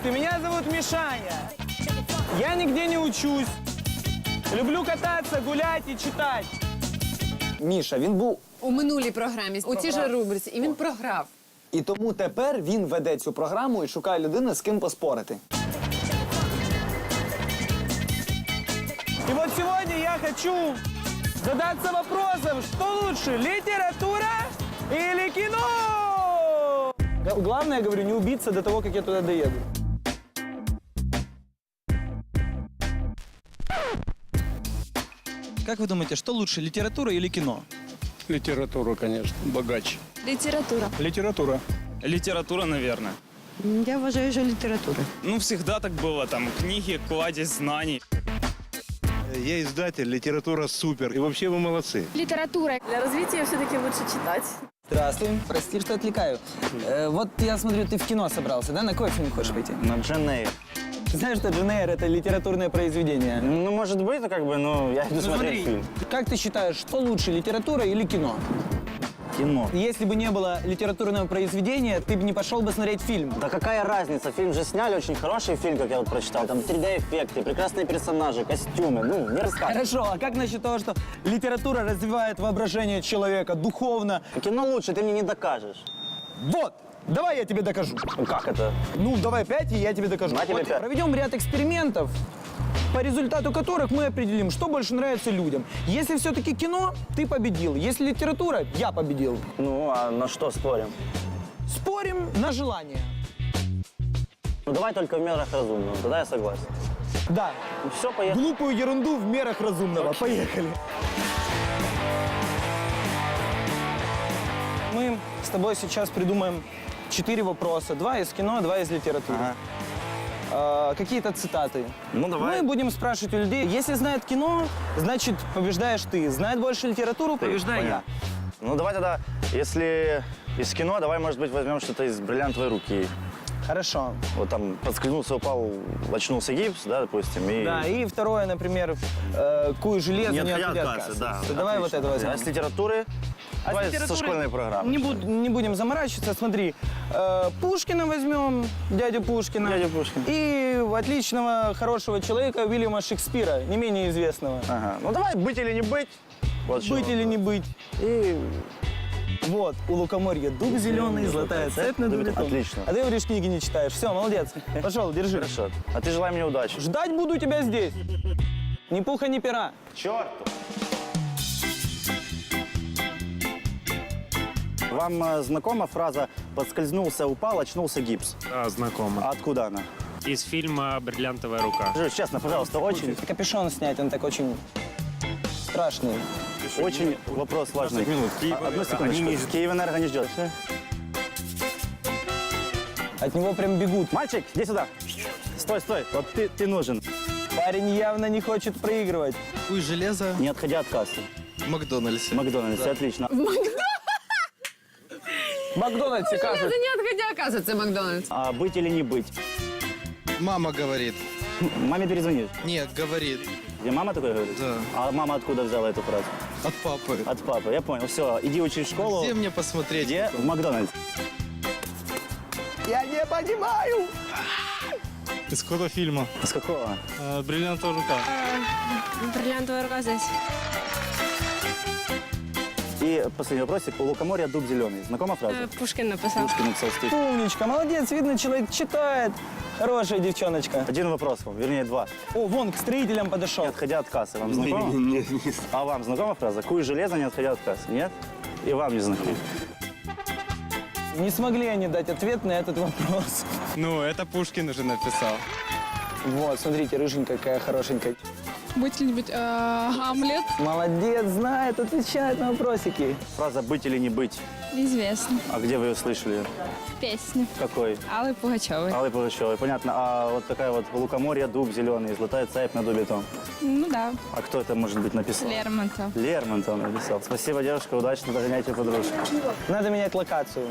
Здравствуйте, меня зовут Мишаня. Я нигде не учусь. Люблю кататься, гулять и читать. Міша, він був У минулій програмі у цій же рубриці, і він програв. І тому тепер він веде цю програму і шукає людину, з ким поспорити. И вот сегодня я хочу задаться вопросом, что лучше, литература или кино? Главное, я говорю, не убиться до того, как я туда доеду. Как вы думаете, что лучше, литература или кино? Литература, конечно, богаче. Литература. Литература. Литература, наверное. Я вважаю, що література. Ну, всегда так было. Там книги, кладезь знаний. Я издатель, литература супер. И вообще вы молодцы. Литература. Для развития все-таки лучше читать. Здравствуй. Прости, что отвлекаю. Э, вот я смотрю, ты в кино собрался, да? На какой фильм хочешь пойти? На. Ты знаешь, что Джен Эйр — это литературное произведение? Ну, может быть, ну, как бы, но я иду смотреть фильм. Как ты считаешь, что лучше, литература или кино? Кино. Если бы не было литературного произведения, ты бы не пошел бы смотреть фильм. Да какая разница? Фильм же сняли, очень хороший фильм, как я вот прочитал. Там 3D-эффекты, прекрасные персонажи, костюмы. Ну, не расскажешь. Хорошо, а как насчет того, что литература развивает воображение человека духовно? Кино лучше, ты мне не докажешь. Вот! Давай я тебе докажу. Ну, как это? Ну, давай пять, и я тебе докажу. На тебе Вот пять. Проведем ряд экспериментов, по результату которых мы определим, что больше нравится людям. Если все-таки кино, ты победил. Если литература, я победил. Ну, а на что спорим? Спорим на желание. Ну, давай только в мерах разумного. Тогда я согласен. Да, Ну, все, поехали. глупую ерунду в мерах разумного. Поехали. Мы с тобой сейчас придумаем четыре вопроса. Два из кино, два из литературы. Ага. А, Какие-то цитаты. Ну, давай. Мы будем спрашивать у людей. Если знает кино, значит побеждаешь ты. Знает больше литературу, побеждаю я. понятно. Ну, давай тогда, если из кино, давай, может быть, возьмем что-то из бриллиантовой руки. Хорошо. Вот там подскользнулся, упал, очнулся гипс, да, допустим, и... Да, и второе, например, э, кую железо, не, отходя от кассы. да. Давай вот отлично. это возьмем. А с литературы? А давай со школьной программы. Не, буд- не будем заморачиваться. Смотри, э, Пушкина возьмем, дядю Пушкина. Дядю Пушкина. И отличного, хорошего человека Уильяма Шекспира, не менее известного. Ага. Ну давай быть или не быть. Вот что. Быть или не быть. И Вот, у лукоморья дуб зеленый, золотая цепь на дубе. том. Отлично. А ты говоришь, книги не читаешь. Все, молодец. Пошел, держи. хорошо. А ты желай мне удачи. Ждать буду тебя здесь. Ни пуха, ни пера. Черту. Вам э, знакома фраза «подскользнулся, упал, очнулся гипс»? Да, знакомо. А откуда она? Из фильма «Бриллиантовая рука». Скажи честно, пожалуйста, очень, Капюшон снять, он так очень страшный. очень вопрос важный. минут. А, Одну секундочку. Киевэнерго не ждет. От него прям бегут. Мальчик, иди сюда. Стой, стой. Вот ты, ты нужен. Парень явно не хочет проигрывать. Куй железо Не отходя от кассы. в Макдональдсе. В Макдональдсе, отлично. В Макдональдсе Це кажут. не відходя каса, це Макдональдс. А быть или не быть? Мама говорит. Маме перезвонишь. Нет, говорит. Где мама такое говорит? Да. А мама откуда взяла эту фразу? От папы. От папы. Я понял. Все, иди учись в школу. Где мне посмотреть? Где? В Макдональдс. Я не понимаю. Из какого фильма? С какого? «Бриллиантовая рука». Бриллиантова рука здесь. И последний вопросик. У лукоморья дуб зеленый. Знакома фраза? Е, Пушкин написав. Пушкин написал стих. Умничка, молодец, видно, человек читает. Хорошая девчоночка. Один вопрос вам, вернее два. О, вон, к строителям Не подошел. отходя от кассы. Вам знакома? А вам знакома фраза? Куй железо, не отходя от кассы. Нет? И вам не знакома. Не смогли они дать ответ на этот вопрос. Ну, это Пушкин уже написал. Вот, смотрите, рыженькая какая хорошенькая. Будь ли-нибудь Гамлет. Молодец, знает, отвечает на вопросики. Фраза «быть или не быть». Известно. А где вы ее слышали? Песня. Какой? Алли Пугачевой. Аллы Пугачевой. Понятно. А вот такая вот лукоморья, дуб зеленый, золотая цепь на дубе том. Ну да, А кто это, может быть, написал? Лермонтов. Лермонтов написал. Спасибо, девушка, удачно догоняйте подружку. Надо менять локацию.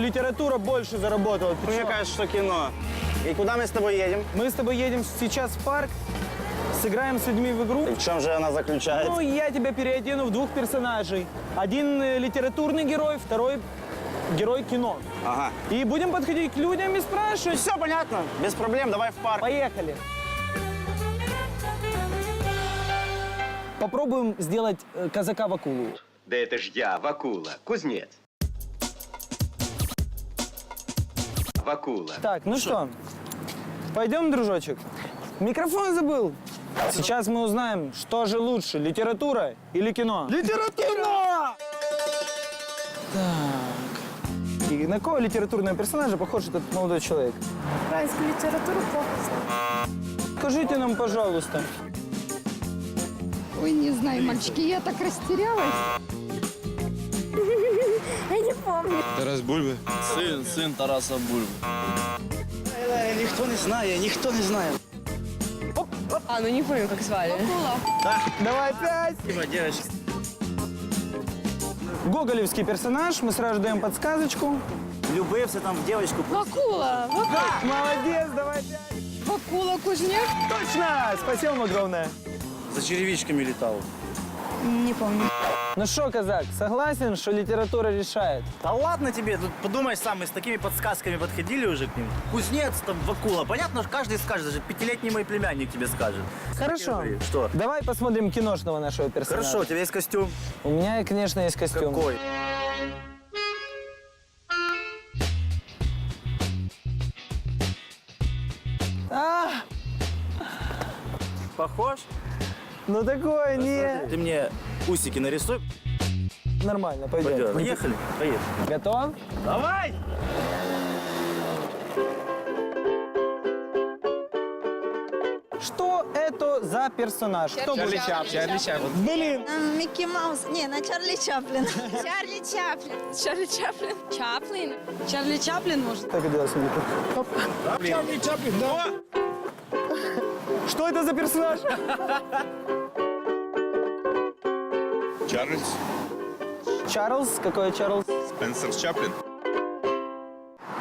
Литература больше заработала. Ты чё? кажется, что кино. И куда мы с тобой едем? Мы с тобой едем сейчас в парк, сыграем с людьми в игру. И в чем же она заключается? Ну, я тебя переодену в двух персонажей. Один э, литературный герой, второй герой кино. Ага. И будем подходить к людям и спрашивать. Все понятно, без проблем, давай в парк. Поехали. Попробуем сделать э, казака в акулу. Да это ж я, Вакула, кузнец. Вакула. Так, ну что, пойдем, дружочек. Микрофон забыл. Сейчас мы узнаем, что же лучше, литература или кино. Литература! Так. И на какого литературного персонажа похож этот молодой человек? Украинскую литературу плохо. Скажите нам, пожалуйста. Ой, не знаю, мальчики, я так растерялась. Я не помню. Тарас Бульба. Сын, сын Тараса Бульбы. Никто не знает, никто не знает. А, ну не помню, как звали. Давай пять. Спасибо, девочки. Гоголевский персонаж, мы сразу даем подсказочку. Влюбився там в девочку. Вакула, Молодец, давай пять. Вакула Кузнец. Точно! Спасибо вам огромное. За черевичками летал. Не помню. Ну что, казак, согласен, что литература решает? Да ладно тебе, тут подумай сам, мы с такими подсказками подходили уже к ним. Кузнец, там, Вакула. Понятно, что каждый скажет, даже пятилетний мой племянник тебе скажет. Хорошо. Что? Давай посмотрим киношного нашего персонажа. Хорошо, у тебя есть костюм? У меня, конечно, есть костюм. Какой? А, Похож? Ну такое не... Ты мне усики нарисуй. Нормально, пойдем. Пойдем. Поехали? Поехали. Готов? Давай! Что это за персонаж? Кто Чарли будет? Чаплин. Чарли Чаплин. Блин, Микки Маус. Не, на Чарли Чаплин. Чарли Чаплин. Чарли Чаплин. Чаплин. Чарли Чаплин, может? так и. Оп. Чарли Чаплин, да? Что это за персонаж? Чарльз Чарльз? Какой Чарльз? Спенсер Чаплин.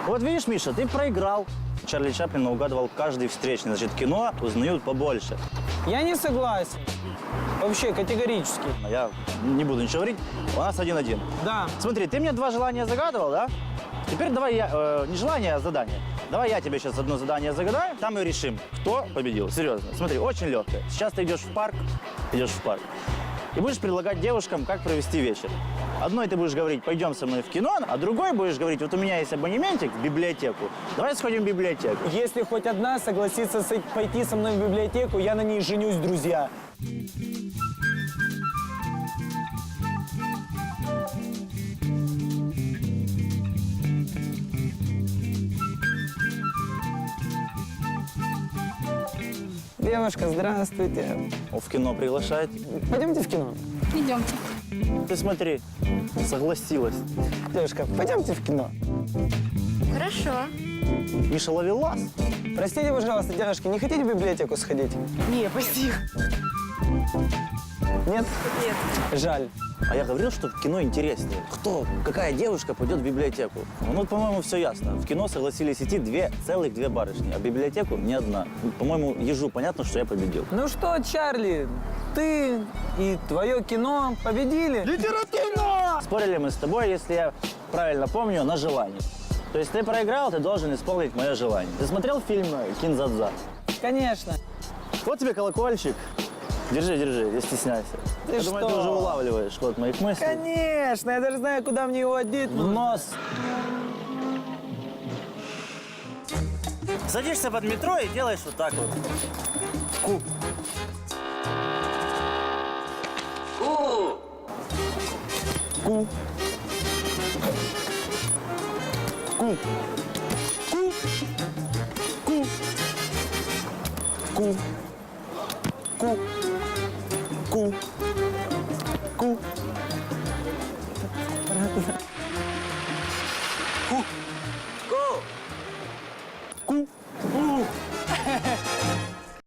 Вот видишь, Миша, ты проиграл. Чарли Чаплина угадывал каждый встречный. Значит, кино узнают побольше. Я не согласен. Вообще, категорически. Я не буду ничего говорить. У нас один-один. Да. Смотри, ты мне два желания загадывал, да? Теперь давай я... э, не желание, а задание. Давай я тебе сейчас одно задание загадаю, там и решим, кто победил. Серьезно. Смотри, очень легкое. Сейчас ты идешь в парк, идешь в парк, и будешь предлагать девушкам, как провести вечер. Одной ты будешь говорить, пойдем со мной в кино, а другой будешь говорить, вот у меня есть абонементик в библиотеку, давай сходим в библиотеку. Если хоть одна согласится пойти со мной в библиотеку, я на ней женюсь, друзья. Девушка, здравствуйте. В кино приглашает. Пойдемте в кино. Идемте. Ты смотри, согласилась. Девушка, пойдемте в кино. Хорошо. Миша Ловелас. Простите, пожалуйста, девушки, не хотите в библиотеку сходить? Не, спасибо. Нет? Нет. Жаль. А я говорил, что в кино интереснее. Кто, какая девушка пойдет в библиотеку? Ну, вот, по-моему, все ясно. В кино согласились идти две целых две барышни, а в библиотеку ни одна. Ну, По-моему, ежу понятно, что я победил. Ну что, Чарли, ты и твое кино победили? Литература! Спорили мы с тобой, если я правильно помню, на желание. То есть ты проиграл, ты должен исполнить мое желание. Ты смотрел фильм «Кинзадза»? Конечно. Вот тебе колокольчик. Держи, держи, не стесняйся. Ты Я думаю, ты уже улавливаешь ход моих мыслей. Конечно, я даже знаю, куда мне его одеть. В нос. Садишься под метро и делаешь вот так вот. Ку. Ку. Ку. Ку. Ку. Ку. Ку. Ку.